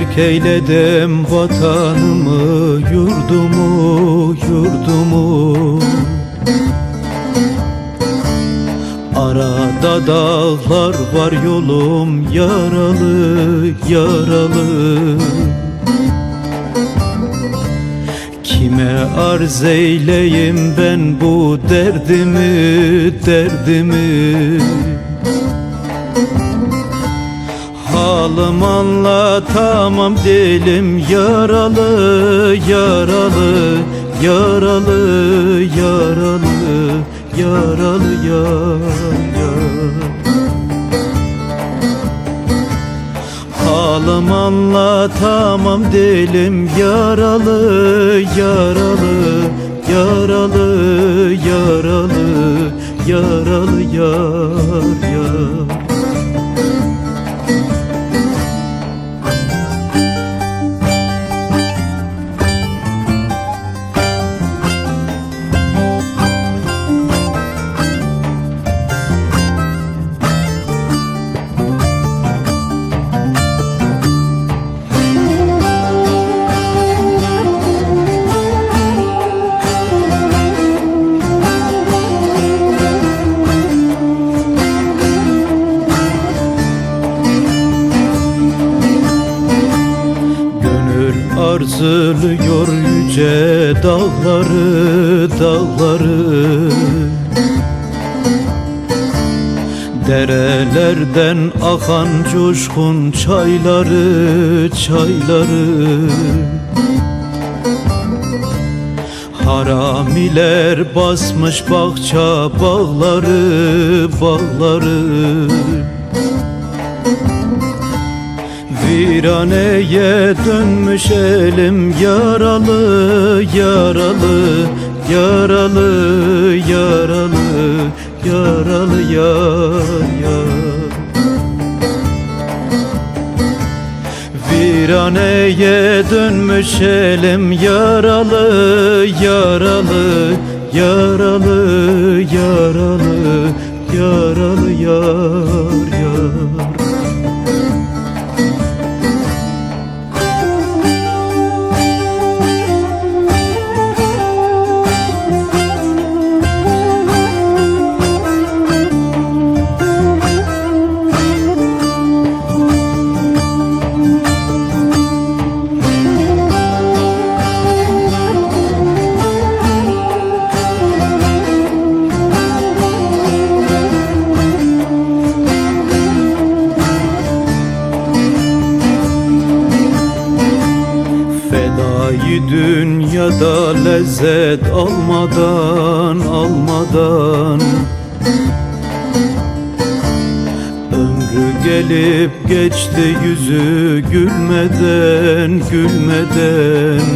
Terk eyledim vatanımı, yurdumu, yurdumu. Arada dağlar var yolum yaralı, yaralı. Kime arz eyleyim ben bu derdimi, derdimi Halım anlatamam dilim yaralı, yaralı, yaralı, yaralı, yaralı, yar, yar. Halım anlatamam dilim yaralı, yaralı, yaralı, yaralı, yaralı, yar, yar. Arzuluyor yüce dağları, dağları. Derelerden akan coşkun çayları, çayları. Haramiler basmış bahça bağları, bağları Viraneye dönmüş elim yaralı, yaralı, yaralı, yaralı, yaralı, yar, yar. Viraneye dönmüş elim yaralı, yaralı, yaralı, yaralı, yaralı, yar, yar. Fedayı dünyada lezzet almadan almadan. Ömrü gelip geçti yüzü gülmeden gülmeden.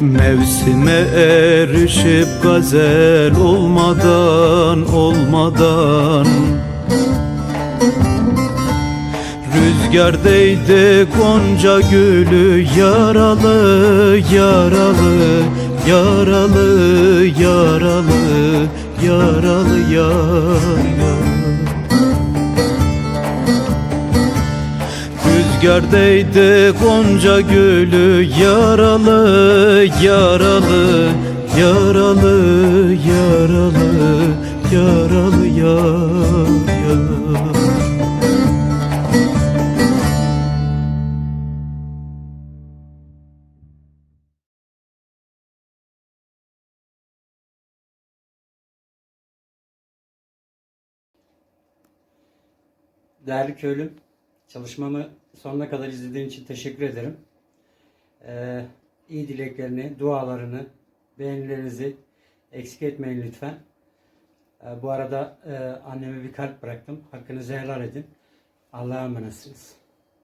Mevsime erişip gazel olmadan olmadan Rüzgar değdi gonca gülü yaralı yaralı yaralı yaralı yaralı yar yar Rüzgar değdi gonca gülü yaralı yaralı yaralı yaralı yaralı yar Değerli köylüm, çalışmamı sonuna kadar izlediğin için teşekkür ederim. Ee, iyi dileklerini, dualarını, beğenilerinizi eksik etmeyin lütfen. Ee, bu arada e, anneme bir kalp bıraktım. Hakkınızı helal edin. Allah'a emanetsiniz.